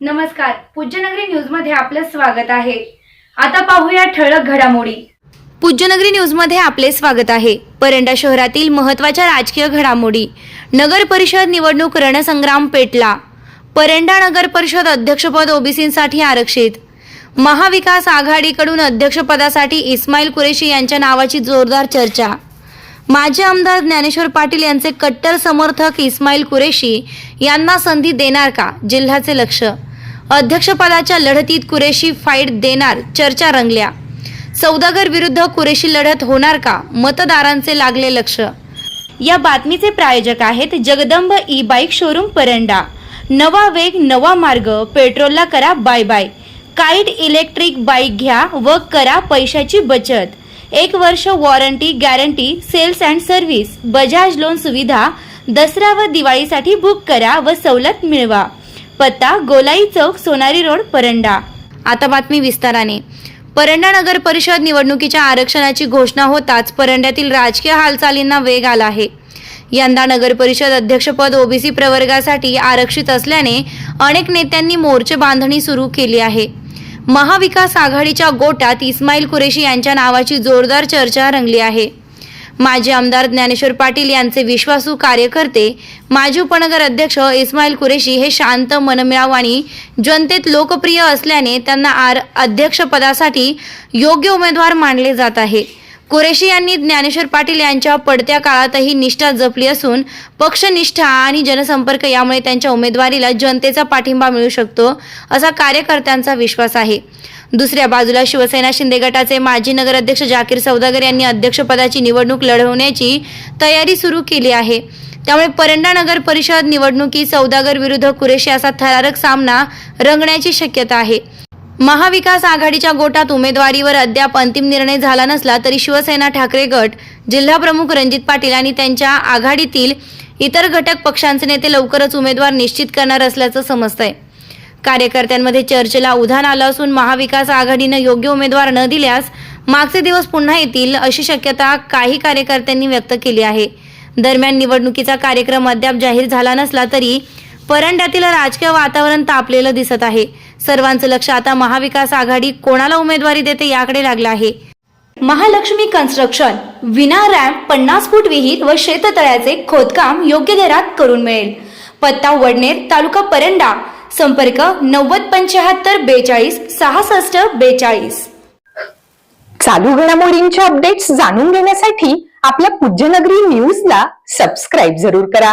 नमस्कार पूज्यनगरी न्यूजमध्ये आपलं स्वागत आहे. आता पाहूया ठळक घडामोडी. पूज्यनगरी न्यूजमध्ये आपले स्वागत आहे. परंडा शहरातील महत्त्वाच्या राजकीय घडामोडी. नगर परिषद निवडणूक रणसंग्राम पेटला. परंडा नगर परिषद अध्यक्षपद ओबीसीसाठी आरक्षित. महाविकास आघाडीकडून अध्यक्षपदासाठी इस्माईल कुरेशी यांच्या नावाची जोरदार चर्चा. माजी आमदार ज्ञानेश्वर पाटील यांचे कट्टर समर्थक इस्माईल कुरेशी यांना संधी देणार का? जिल्ह्याचे लक्ष. अध्यक्षपदाच्या लढतीत कुरेशी फाईट देणार चर्चा रंगल्या. सौदागर विरुद्ध कुरेशी लढत होणार का? मतदारांचे लागले लक्ष. या बातमीचे प्रायोजक आहेत Jagdamb E bike showroom Paranda. नवा वेग नवा मार्ग पेट्रोलला करा bye bye. Kite electric bike घ्या व करा पैशाची बचत. एक वर्ष warranty guarantee sales and service Bajaj loan सुविधा दसरा व दिवाळीसाठी बुक करा व सवलत मिळवा. पत्ता गोलाई चौक सोनारी रोड परंडा. आता बातमी विस्ताराने. परंडा नगर परिषद निवडणुकीच्या आरक्षणाची घोषणा होताच परंड्यातील राजकीय हालचालींना वेग आला आहे. यंदा नगर परिषद अध्यक्षपद ओबीसी प्रवर्गासाठी आरक्षित असल्याने अनेक नेत्यांनी मोर्चे बांधणी सुरू केली आहे. महाविकास आघाडीच्या गोटात इस्माईल कुरेशी यांच्या नावाची जोरदार चर्चा रंगली आहे. माजी आमदार ज्ञानेश्वर पाटील यांचे विश्वासू कार्यकर्ते माजी उपनगर अध्यक्ष इस्माईल कुरेशी हे शांत मनमिळाव आणि जनतेत लोकप्रिय असल्याने त्यांना आर अध्यक्षपदासाठी योग्य उमेदवार मानले जात आहे. कुरेशी यांनी ज्ञानेश्वर पाटील यांच्या पडत्या काळातही निष्ठा जपली असून पक्षनिष्ठा आणि जनसंपर्क यामुळे त्यांच्या उमेदवारीला जनतेचा पाठिंबा मिळू शकतो असा कार्यकर्त्यांचा विश्वास आहे. दुसऱ्या बाजूला शिवसेना शिंदे गटाचे माजी नगराध्यक्ष जाकीर सौदागर यांनी अध्यक्षपदाची निवडणूक लढवण्याची तयारी सुरू केली आहे. त्यामुळे परंडा नगर परिषद निवडणुकीत सौदागर विरुद्ध कुरेशी असा थरारक सामना रंगण्याची शक्यता आहे. महाविकास आघाडीच्या गोटात उमेदवारीवर अद्याप अंतिम निर्णय झाला नसला तरी शिवसेना ठाकरे गट जिल्हाप्रमुख रणजित पाटील आणि त्यांच्या आघाडीतील इतर घटक पक्षांचे नेते लवकरच उमेदवार निश्चित करणार असल्याचं समजतंय. कार्यकर्त्यांमध्ये चर्चेला उधाण आलं असून महाविकास आघाडीनं योग्य उमेदवार न दिल्यास मागचे दिवस पुन्हा येतील अशी शक्यता काही कार्यकर्त्यांनी व्यक्त केली आहे. दरम्यान निवडणुकीचा कार्यक्रम अद्याप जाहीर झाला नसला तरी परंड्यातील राजकीय वातावरण तापलेलं दिसत आहे. सर्वांचं लक्ष आता महाविकास आघाडी कोणाला उमेदवारी देते याकडे लागलं आहे. महालक्ष्मी कन्स्ट्रक्शन विना रॅम्प पन्नास फूट विहीर व शेततळ्याचे खोदकाम योग्य दरात करून मिळेल. पत्ता वडनेर तालुका परंडा. संपर्क नव्वद पंच्याहत्तर बेचाळीस सहासष्ट बेचाळीस. चालू घडामोडींचे अपडेट्स जाणून घेण्यासाठी आपल्या पूज्यनगरी न्यूजला सबस्क्राईब जरूर करा.